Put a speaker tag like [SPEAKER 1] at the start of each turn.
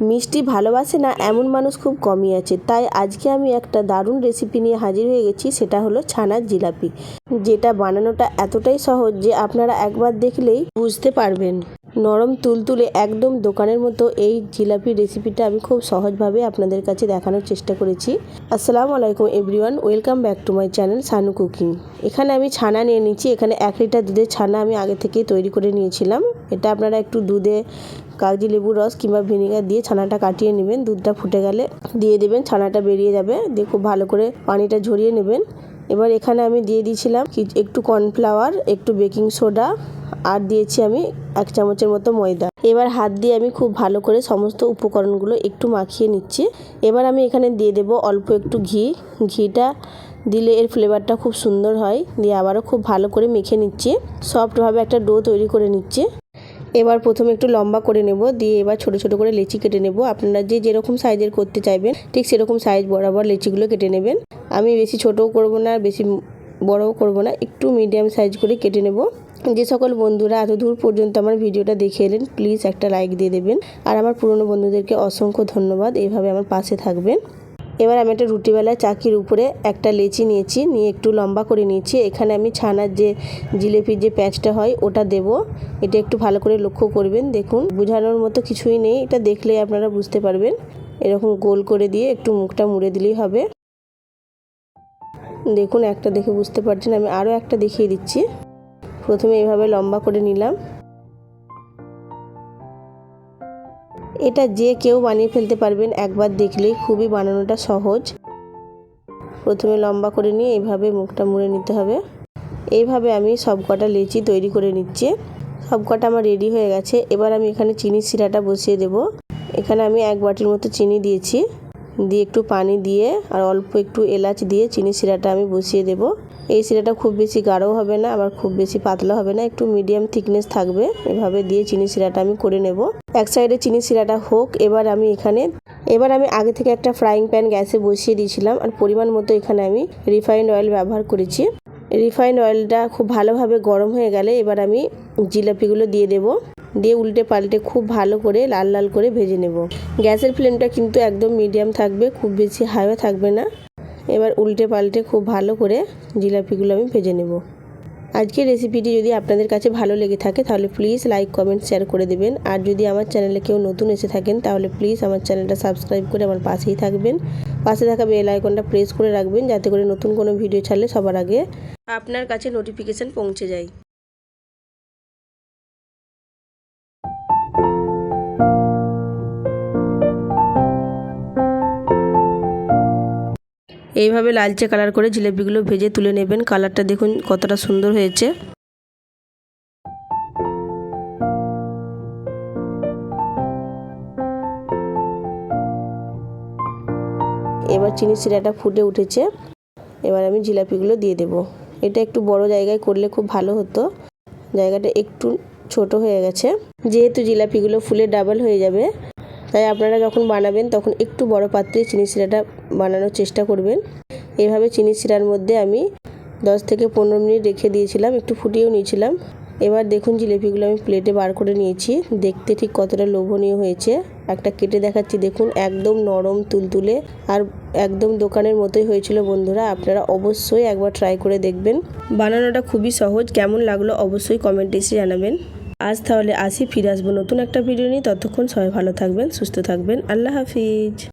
[SPEAKER 1] মিষ্টি ভালোবাসে না, এমন মানুষ খুব কমই আছে। তাই আজকে আমি একটা দারুণ রেসিপি নিয়ে হাজির হয়ে গেছি, সেটা হলো ছানার জিলাপি। যেটা বানানোটা এতটাই সহজ যে আপনারা একবার দেখলেই বুঝতে পারবেন। নরম তুলতুলে একদম দোকানের মতো এই জিলাপি রেসিপিটা আমি খুব সহজভাবে আপনাদের কাছে দেখানোর চেষ্টা করেছি। আসসালামু আলাইকুম everyone, welcome back to my channel Sanu cooking. এখানে আমি ছানা নিয়ে নিচ্ছি, এখানে এক লিটার দুধের ছানা আমি আগে থেকেই তৈরি করে নিয়েছিলাম। এটা আপনারা একটু দুধে কাগজি লেবুর রস কিংবা ভিনেগার দিয়ে ছানাটা কাটিয়ে নেবেন, দুধটা ফুটে গেলে দিয়ে দেবেন, ছানাটা বেরিয়ে যাবে, দিয়ে খুব ভালো করে পানিটা ঝরিয়ে নেবেন। এবার এখানে আমি দিয়ে দিয়েছিলাম একটু কর্নফ্লাওয়ার একটু বেকিং সোডা আর দিয়েছি আমি এক চামচের মতো ময়দা। এবার হাত দিয়ে আমি খুব ভালো করে সমস্ত উপকরণগুলো একটু মাখিয়ে নিচ্ছি। এবার আমি এখানে দিয়ে দেব অল্প একটু ঘি। ঘিটা দিলে এর ফ্লেভারটা খুব সুন্দর হয়। দিয়ে আবারও খুব ভালো করে মেখে নিচ্ছি। সফটভাবে একটা ডো তৈরি করে নিচ্ছি। এবার প্রথমে একটু লম্বা করে নেব। দিয়ে এবার ছোট ছোট করে লেচি কেটে নেব। আপনারা যে যেরকম সাইজের করতে চাইবেন, ঠিক সেরকম সাইজ বরাবর লেচিগুলো কেটে নেবেন। আমি বেশি ছোটও করব না, বেশি বড়ও করব না, একটু মিডিয়াম সাইজ করে কেটে নেব। যে সকল বন্ধুরা এত দূর পর্যন্ত আমার ভিডিওটা দেখে এলেন প্লিজ একটা লাইক দিয়ে দেবেন। আর আমার পুরনো বন্ধুদেরকে অসংখ্য ধন্যবাদ, এইভাবে আমার পাশে থাকবেন। এবার আমি একটা রুটিবেলা চাকির উপরে একটা লেচি নিয়েছি, নিয়ে একটু লম্বা করে নিয়েছি। এখানে আমি ছানার যে জিলেপির যে প্যাঁচটা হয়, ওটা দেব। এটা একটু ভালো করে লক্ষ্য করবেন, দেখুন। বোঝানোর মতো কিছুই নেই, এটা দেখলে আপনারা বুঝতে পারবেন। এরকম গোল করে দিয়ে একটু মুখটা মুড়ে দিলেই হবে। দেখুন, একটা দেখে বুঝতে পারছেন, আমি আরও একটা দেখিয়ে দিচ্ছি। প্রথমে এইভাবে লম্বা করে নিলাম। এটা যে কেউ বানিয়ে ফেলতে পারবেন, একবার দেখলেই খুবই বানানোটা সহজ। প্রথমে লম্বা করে নিয়ে এইভাবে মুখটা মুড়ে নিতে হবে। এইভাবে আমি সব কটা লেচি তৈরি করে নিচ্ছি। সব কটা আমার রেডি হয়ে গেছে। এবার আমি এখানে চিনির শিরাটা বসিয়ে দেব। এখানে আমি এক বাটির মতো চিনি দিয়েছি। দিয়ে একটু পানি দিয়ে আর অল্প একটু এলাচ দিয়ে চিনি শিরাটা আমি বসিয়ে দেব। এই শিরাটা খুব বেশি গাঢ়ও হবে না, আবার খুব বেশি পাতলা হবে না, একটু মিডিয়াম থিকনেস থাকবে। এভাবে দিয়ে চিনি শিরাটা আমি করে নেব। এক সাইডে চিনি শিরাটা হোক, এবার আমি এখানে, এবার আমি আগে থেকে একটা ফ্রাইং প্যান গ্যাসে বসিয়ে দিয়েছিলাম আর পরিমাণ মতো এখানে আমি রিফাইন্ড অয়েল ব্যবহার করেছি। রিফাইন্ড অয়েলটা খুব ভালোভাবে গরম হয়ে গেলে এবার আমি জিলাপিগুলো দিয়ে দেব। দিয়ে উল্টে পাল্টে খুব ভালো করে লাল লাল করে ভেজে নেব। গ্যাসের ফ্লেমটা কিন্তু একদম মিডিয়াম থাকবে, খুব বেশি হাইও থাকবে না। এবার উল্টে পাল্টে খুব ভালো করে জিলাপিগুলো আমি ভেজে নেব। আজকের রেসিপিটি যদি আপনাদের কাছে ভালো লেগে থাকে, তাহলে প্লিজ লাইক, কমেন্ট, শেয়ার করে দেবেন। আর যদি আমার চ্যানেলে কেউ নতুন এসে থাকেন, তাহলে প্লিজ আমার চ্যানেলটা সাবস্ক্রাইব করে আমার পাশেই থাকবেন। পাশে থাকা বেল আইকনটা প্রেস করে রাখবেন, যাতে করে নতুন কোনো ভিডিও ছাড়লে সবার আগে আপনার কাছে নোটিফিকেশান পৌঁছে যায়। এইভাবে লালচে কালার করে জিলেপিগুলো ভেজে তুলে নেবেন। কালারটা দেখুন কতটা সুন্দর হয়েছে। এবার চিনি শিরাটা ফুটে উঠেছে। এবার আমি জিলাপিগুলো দিয়ে দেব। এটা একটু বড় জায়গায় করলে খুব ভালো হতো। জায়গাটা একটু ছোট হয়ে গেছে। যেহেতু জিলাপিগুলো ফুলে ডাবল হয়ে যাবে তাই আপনারা যখন বানাবেন, তখন একটু বড় পাত্রে চিনি শিরাটা বানানোর চেষ্টা করবেন। এভাবে চিনি শিরার মধ্যে আমি দশ থেকে পনেরো মিনিট রেখে দিয়েছিলাম, একটু ফুটিয়েও নিয়েছিলাম। এবার দেখুন জিলিপিগুলো আমি প্লেটে বার করে নিয়েছি। দেখতে ঠিক কতটা লোভনীয় হয়েছে। একটা কেটে দেখাচ্ছি, দেখুন একদম নরম, তুলতুলে। আর একদম দোকানের মতোই হয়েছিল বন্ধুরা, আপনারা অবশ্যই একবার ট্রাই করে দেখবেন। বানানোটা খুবই সহজ, কেমন লাগল অবশ্যই কমেন্টে এসে জানাবেন। আজ তাহলে আসি ফিরে আসব নতুন একটা ভিডিও নিয়ে। ততক্ষণ সবাই ভালো থাকবেন, সুস্থ থাকবেন। আল্লাহ হাফিজ।